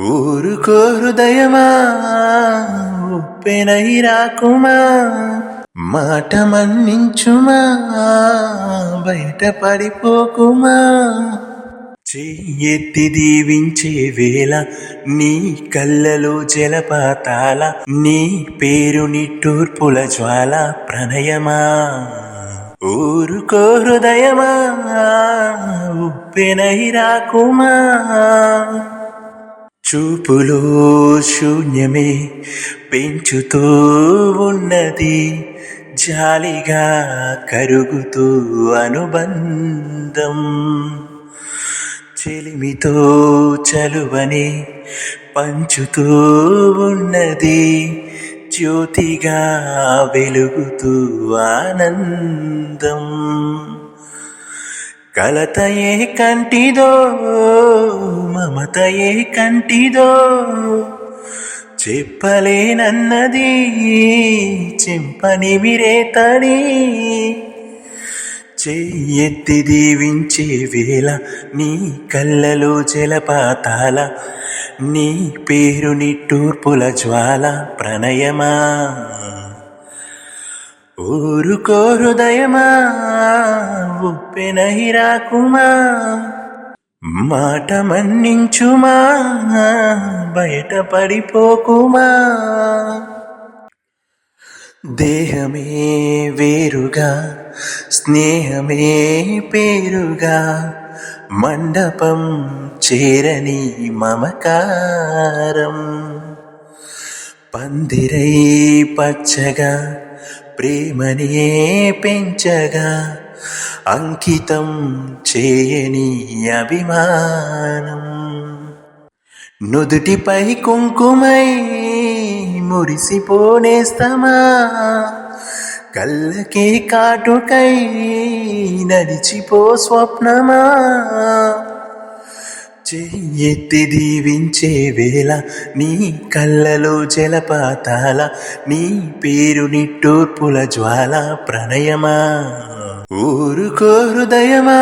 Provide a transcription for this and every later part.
ఊరుకో హృదయమా ఉప్పెనై రాకుమా మాట మన్నించుమా బయట పడిపోకుమా. చెయ్యెత్తి దీవించే వేళ నీ కళ్ళలో జలపాతాల నీ పేరు నిట్టూర్పుల జ్వాల ప్రణయమా. ఊరుకో హృదయమా ఉప్పెనై రాకుమా. చూపులో శూన్యమే పెంచుతూ ఉన్నది జాలిగా కరుగుతూ అనుబంధం. చెలిమితో చలువని పంచుతూ ఉన్నది జ్యోతిగా వెలుగుతూ ఆనందం. కలతయే కంటిదో మమతయే కంటిదో చెప్పలేనన్నది చెంపని విరేతడి చెయ్యెత్తి దీవించే వేళ నీ కళ్ళలో జలపాతాల నీ పేరు నిట్టూర్పుల జ్వాల ప్రణయమా? ఊరుకో హృదయమా ఉప్పెనై రాకుమా మాట మన్నించుమా? బయట పడిపోకుమా? దేహమే వేరుగా స్నేహమే పేరుగా మండపం చేరని మమకారం. పందిరై పచ్చగా ప్రేమనే పెంచగా అంకితం చేయని అభిమానం. నుదుటిపై కుంకుమై మురిసిపోనేస్తమా కళ్ళకే కాటుకై నడిచిపో స్వప్నమా. చెయ్యెత్తి దీవించే వేళ నీ కళ్ళలో జలపాతాల నీ పేరు నిట్టూర్పుల జ్వాల ప్రణయమా. ఊరుకో హృదయమా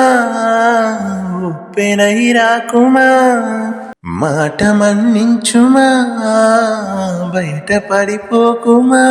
ఉప్పెనై రాకుమా మాట మన్నించుమా బయట పడిపోకుమా.